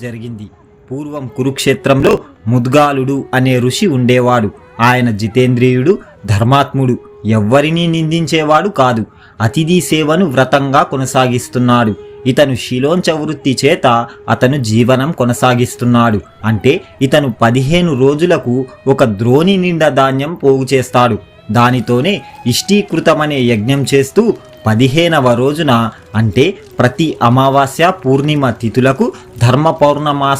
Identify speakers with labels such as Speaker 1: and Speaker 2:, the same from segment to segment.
Speaker 1: జరిగింది. పూర్వం కురుక్షేత్రంలో ముద్గాలుడు అనే ఋషి ఉండేవాడు. ఆయన జితేంద్రియుడు ధర్మాత్ముడు. ఎవ్వరినీ నిందించేవాడు కాదు. అతిథి సేవను వ్రతంగా కొనసాగిస్తున్నాడు. ఇతను శిలోంచ వృత్తి చేత అతను జీవనం కొనసాగిస్తున్నాడు. అంటే ఇతను పదిహేను రోజులకు ఒక ద్రోణి నిండా ధాన్యం పోగు చేస్తాడు. దానితోనే ఇష్టీకృతమనే యజ్ఞం చేస్తూ పదిహేనవ రోజున అంటే ప్రతి అమావాస్య పూర్ణిమ తిథులకు ధర్మ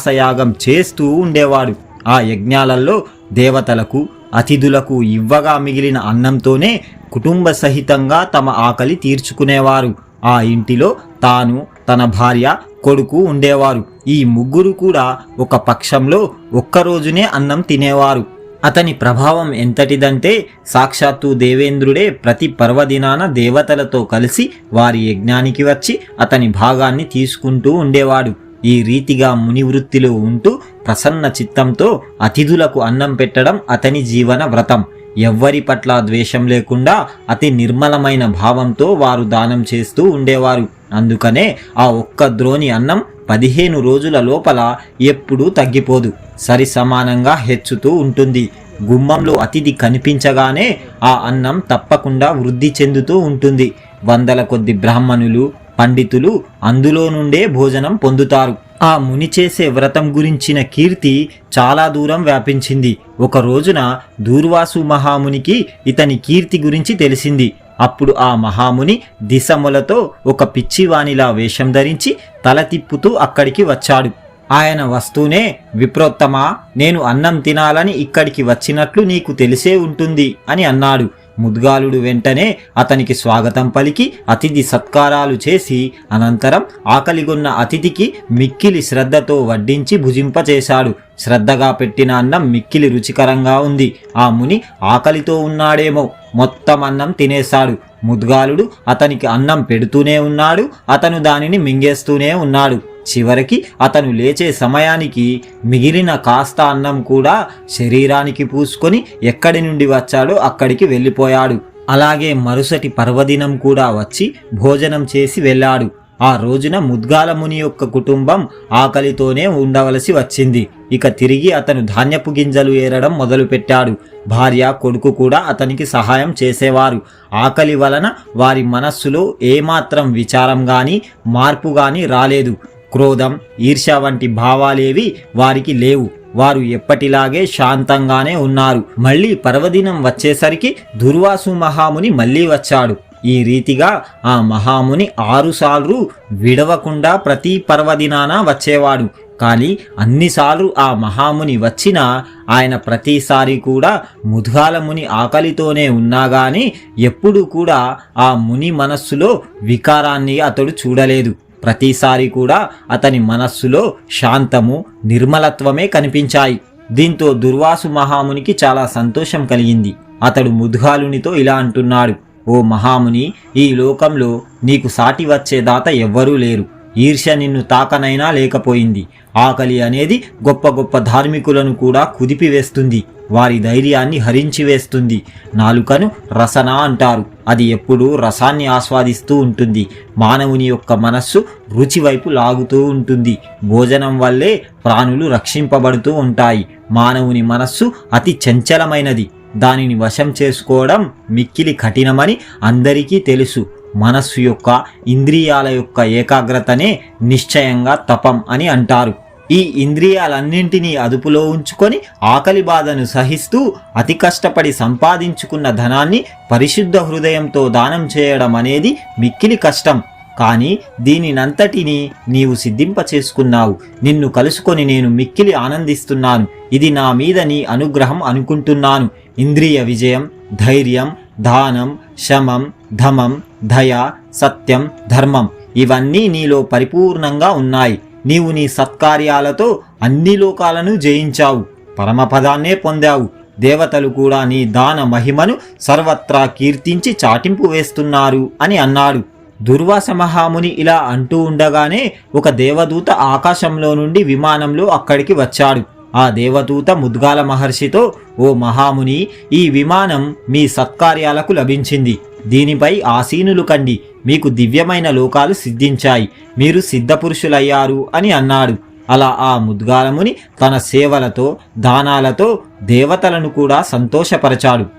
Speaker 1: యాగం చేస్తూ ఉండేవాడు. ఆ యజ్ఞాలలో దేవతలకు అతిథులకు ఇవ్వగా మిగిలిన అన్నంతోనే కుటుంబ సహితంగా తమ ఆకలి తీర్చుకునేవారు. ఆ ఇంటిలో తాను తన భార్య కొడుకు ఉండేవారు. ఈ ముగ్గురు కూడా ఒక పక్షంలో ఒక్కరోజునే అన్నం తినేవారు. అతని ప్రభావం ఎంతటిదంటే సాక్షాత్తు దేవేంద్రుడే ప్రతి పర్వదినాన దేవతలతో కలిసి వారి యజ్ఞానికి వచ్చి అతని భాగాన్ని తీసుకుంటూ ఉండేవాడు. ఈ రీతిగా ముని వృత్తిలో ఉంటూ ప్రసన్న చిత్తంతో అతిథులకు అన్నం పెట్టడం అతని జీవన వ్రతం. ఎవ్వరి పట్ల ద్వేషం లేకుండా అతి నిర్మలమైన భావంతో వారు దానం చేస్తూ ఉండేవారు. అందుకనే ఆ ఒక్క ద్రోణి అన్నం పదిహేను రోజుల లోపల ఎప్పుడూ తగ్గిపోదు. సరి సమానంగా హెచ్చుతూ ఉంటుంది. గుమ్మంలో అతిథి కనిపించగానే ఆ అన్నం తప్పకుండా వృద్ధి చెందుతూ ఉంటుంది. వందల కొద్ది బ్రాహ్మణులు పండితులు అందులో నుండే భోజనం పొందుతారు. ఆ ముని చేసే వ్రతం గురించిన కీర్తి చాలా దూరం వ్యాపించింది. ఒక రోజున దూర్వాసు మహామునికి ఇతని కీర్తి గురించి తెలిసింది. అప్పుడు ఆ మహాముని దిశములతో ఒక పిచ్చివానిలా వేషం ధరించి తల తిప్పుతూ అక్కడికి వచ్చాడు. ఆయన వస్తూనే విప్రోత్తమా నేను అన్నం తినాలని ఇక్కడికి వచ్చినట్లు నీకు తెలిసే ఉంటుంది అని అన్నాడు. ముద్గాలుడు వెంటనే అతనికి స్వాగతం పలికి అతిథి సత్కారాలు చేసి అనంతరం ఆకలిగొన్న అతిథికి మిక్కిలి శ్రద్ధతో వడ్డించి భుజింపచేశాడు. శ్రద్ధగా పెట్టిన అన్నం మిక్కిలి రుచికరంగా ఉంది. ఆ ముని ఆకలితో ఉన్నాడేమో. మొత్తం అన్నం తినేశాడు. ముద్గాలుడు అతనికి అన్నం పెడుతూనే ఉన్నాడు. అతను దానిని మింగేస్తూనే ఉన్నాడు. చివరికి అతను లేచే సమయానికి మిగిలిన కాస్త అన్నం కూడా శరీరానికి పూసుకొని ఎక్కడి నుండి వచ్చాడో అక్కడికి వెళ్ళిపోయాడు. అలాగే మరుసటి పర్వదినం కూడా వచ్చి భోజనం చేసి వెళ్ళాడు. ఆ రోజున ముద్గాల ముని యొక్క కుటుంబం ఆకలితోనే ఉండవలసి వచ్చింది. ఇక తిరిగి అతను ధాన్యపు గింజలు ఏరడం మొదలుపెట్టాడు. భార్య కొడుకు కూడా అతనికి సహాయం చేసేవారు. ఆకలి వలన వారి మనస్సులో ఏమాత్రం విచారం కానీ మార్పు కానీ రాలేదు. క్రోధం ఈర్ష్య వంటి భావాలేవి వారికి లేవు. వారు ఎప్పటిలాగే శాంతంగానే ఉన్నారు. మళ్ళీ పర్వదినం వచ్చేసరికి దుర్వాసు మహాముని మళ్ళీ వచ్చాడు. ఈ రీతిగా ఆ మహాముని ఆరుసార్లు విడవకుండా ప్రతి పర్వదినాన వచ్చేవాడు. కానీ అన్నిసార్లు ఆ మహాముని వచ్చినా ఆయన ప్రతిసారి కూడా ముద్గాల ముని ఆకలితోనే ఉన్నా కానీ ఎప్పుడూ కూడా ఆ ముని మనస్సులో వికారాన్ని అతడు చూడలేదు. ప్రతిసారి కూడా అతని మనస్సులో శాంతము నిర్మలత్వమే కనిపించాయి. దీంతో దుర్వాసు మహామునికి చాలా సంతోషం కలిగింది. అతడు ముద్గాలునితో ఇలా అంటున్నాడు ఓ మహాముని ఈ లోకంలో నీకు సాటి వచ్చే దాత ఎవ్వరూ లేరు. ఈర్ష్య నిన్ను తాకనైనా లేకపోయింది. ఆకలి అనేది గొప్ప గొప్ప ధార్మికులను కూడా కుదిపివేస్తుంది. వారి ధైర్యాన్ని హరించి వేస్తుంది. నాలుకను రసన అంటారు. అది ఎప్పుడూ రసాన్ని ఆస్వాదిస్తూ ఉంటుంది. మానవుని యొక్క మనస్సు రుచి వైపు లాగుతూ ఉంటుంది. భోజనం వల్లే ప్రాణులు రక్షింపబడుతూ ఉంటాయి. మానవుని మనస్సు అతి చంచలమైనది. దానిని వశం చేసుకోవడం మిక్కిలి కఠినమని అందరికీ తెలుసు. మనస్సు యొక్క ఇంద్రియాల యొక్క ఏకాగ్రతనే నిశ్చయంగా తపం అని అంటారు. ఈ ఇంద్రియాలన్నింటినీ అదుపులో ఉంచుకొని ఆకలి బాధను సహిస్తూ అతి కష్టపడి సంపాదించుకున్న ధనాన్ని పరిశుద్ధ హృదయంతో దానం చేయడం అనేది మిక్కిలి కష్టం. కానీ దీనినంతటిని నీవు సిద్ధింప చేసుకున్నావు నిన్ను కలుసుకొని నేను మిక్కిలి ఆనందిస్తున్నాను. ఇది నా మీద నీ అనుగ్రహం అనుకుంటున్నాను. ఇంద్రియ విజయం ధైర్యం దానం శమం ధమం దయ సత్యం ధర్మం ఇవన్నీ నీలో పరిపూర్ణంగా ఉన్నాయి. నీవు నీ సత్కార్యాలతో అన్ని లోకాలను జయించావు. పరమపదాన్నే పొందావు. దేవతలు కూడా నీ దాన మహిమను సర్వత్రా కీర్తించి చాటింపు వేస్తున్నారు అని అన్నాడు. దుర్వాస మహాముని ఇలా అంటూ ఉండగానే ఒక దేవదూత ఆకాశంలో నుండి విమానంలో అక్కడికి వచ్చాడు. ఆ దేవదూత ముద్గాల మహర్షితో ఓ మహాముని ఈ విమానం మీ సత్కార్యాలకు లభించింది. దీనిపై ఆసీనులు కండి. మీకు దివ్యమైన లోకాలు సిద్ధించాయి. మీరు సిద్ధపురుషులయ్యారు అని అన్నాడు. అలా ఆ ముద్గాలముని తన సేవలతో దానాలతో దేవతలను కూడా సంతోషపరచాడు.